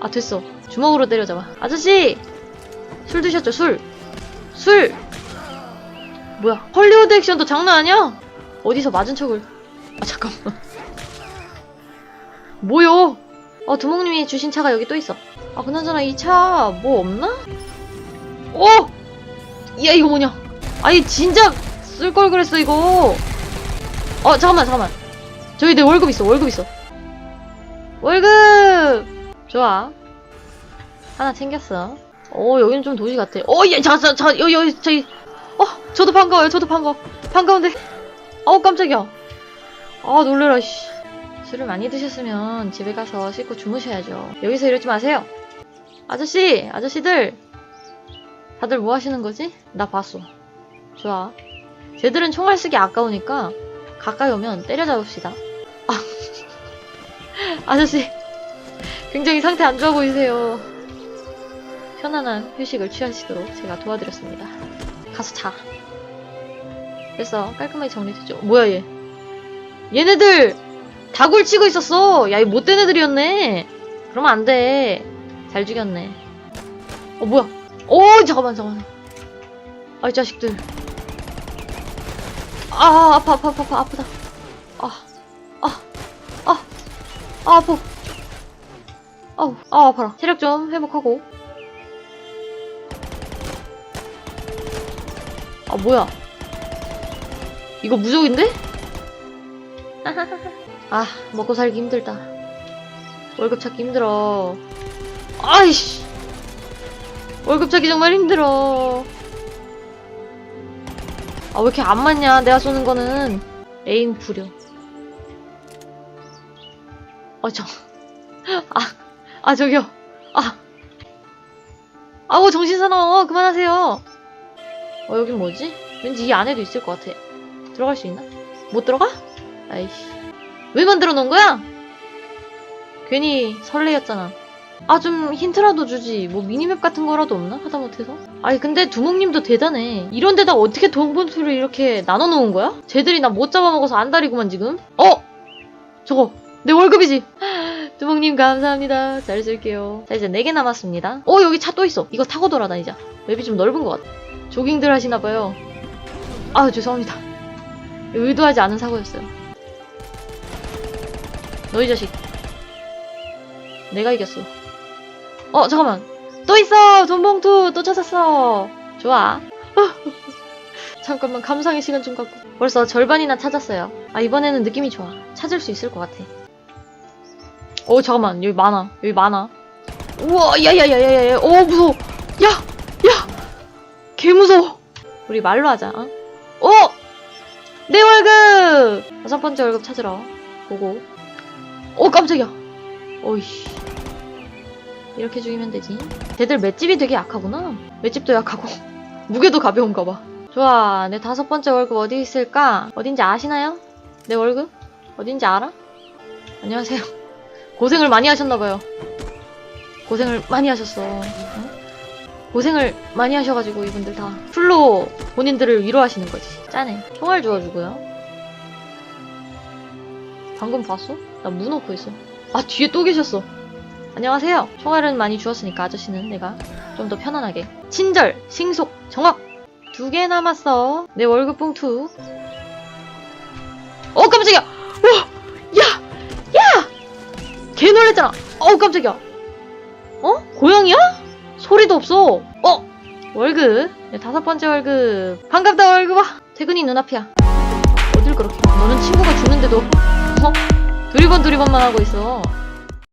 아 됐어. 주먹으로 때려잡아. 아저씨! 술 드셨죠? 술! 술! 뭐야? 헐리우드 액션도 장난 아니야? 어디서 맞은 척을. 아 잠깐만. 뭐요? 어 두목님이 주신 차가 여기 또 있어. 아 그나저나 이 차 뭐 없나? 오! 야 이거 뭐냐? 아니 진작 쓸 걸 그랬어 이거. 어 잠깐만 잠깐만. 저기 내 월급 있어 월급 있어. 월급 좋아. 하나 챙겼어. 오 여기는 좀 도시 같아. 어예자 자 자 여기 여기 저기. 어 저도 반가워요 저도 반가워. 반가운데? 어우 깜짝이야. 아 놀래라 씨. 술을 많이 드셨으면 집에 가서 씻고 주무셔야죠. 여기서 이러지 마세요. 아저씨 아저씨들. 다들 뭐 하시는 거지? 나 봤어. 좋아. 쟤들은 총알 쓰기 아까우니까 가까이 오면 때려잡읍시다. 아 아저씨 굉장히 상태 안 좋아 보이세요 편안한 휴식을 취하시도록 제가 도와드렸습니다. 가서 자. 됐어. 깔끔하게 정리됐죠. 뭐야 얘. 얘네들 다굴 치고 있었어. 야, 이 못된 애들이었네. 그러면 안 돼. 잘 죽였네. 어, 뭐야. 오, 잠깐만, 잠깐만. 아, 이 자식들. 아, 아파, 아파, 아파, 아프다. 아, 아, 아, 아, 아파. 아우, 아, 아파라. 체력 좀 회복하고. 아 뭐야? 이거 무적인데? 아 먹고 살기 힘들다. 월급 찾기 힘들어. 아이씨! 월급 찾기 정말 힘들어. 아 왜 이렇게 안 맞냐? 내가 쏘는 거는. 에임 부려. 어 저. 아, 아 저기요 아 아우 정신 사나워 그만하세요 어, 여긴 뭐지? 왠지 이 안에도 있을 것 같아. 들어갈 수 있나? 못 들어가? 아이씨. 왜 만들어 놓은 거야? 괜히 설레였잖아. 아, 좀 힌트라도 주지. 뭐 미니맵 같은 거라도 없나? 하다못해서? 아니, 근데 두목님도 대단해. 이런 데다 어떻게 돈본수를 이렇게 나눠 놓은 거야? 쟤들이 나 못 잡아먹어서 안달이구만, 지금. 어! 저거, 내 월급이지. 두목님 감사합니다. 잘 쓸게요. 자, 이제 4개 남았습니다. 어, 여기 차 또 있어. 이거 타고 돌아다니자. 맵이 좀 넓은 것 같아. 조깅들 하시나봐요. 아 죄송합니다. 의도하지 않은 사고였어요. 너희 자식. 내가 이겼어. 어 잠깐만. 또 있어. 돈봉투 또 찾았어. 좋아. 잠깐만 감상의 시간 좀 갖고. 벌써 절반이나 찾았어요. 아 이번에는 느낌이 좋아. 찾을 수 있을 것 같아. 어 잠깐만 여기 많아. 여기 많아. 우와 야야야야야야. 어 무서워. 야 야. 개 무서워. 우리 말로 하자. 어? 어! 내 월급! 다섯 번째 월급 찾으러. 보고. 어, 깜짝이야. 어이씨. 이렇게 죽이면 되지. 걔들 맷집이 되게 약하구나. 맷집도 약하고. 무게도 가벼운가 봐. 좋아. 내 다섯 번째 월급 어디 있을까? 어딘지 아시나요? 내 월급? 어딘지 알아? 안녕하세요. 고생을 많이 하셨나봐요. 고생을 많이 하셨어. 응? 고생을 많이 하셔가지고 이분들 다 풀로 본인들을 위로하시는 거지 짠해 총알 주워주고요 방금 봤어? 나무 넣고 있어 아 뒤에 또 계셨어 안녕하세요 총알은 많이 주었으니까 아저씨는 내가 좀 더 편안하게 친절, 싱속, 정확 두 개 남았어 내 월급 봉투 어 깜짝이야 와! 개 놀랬잖아 어우 깜짝이야 어? 고양이야? 소리도 없어. 어? 월급. 내 다섯 번째 월급. 반갑다 월급아. 퇴근이 눈앞이야. 어딜 그렇게. 너는 친구가 주는데도 어? 두리번 두리번만 하고 있어.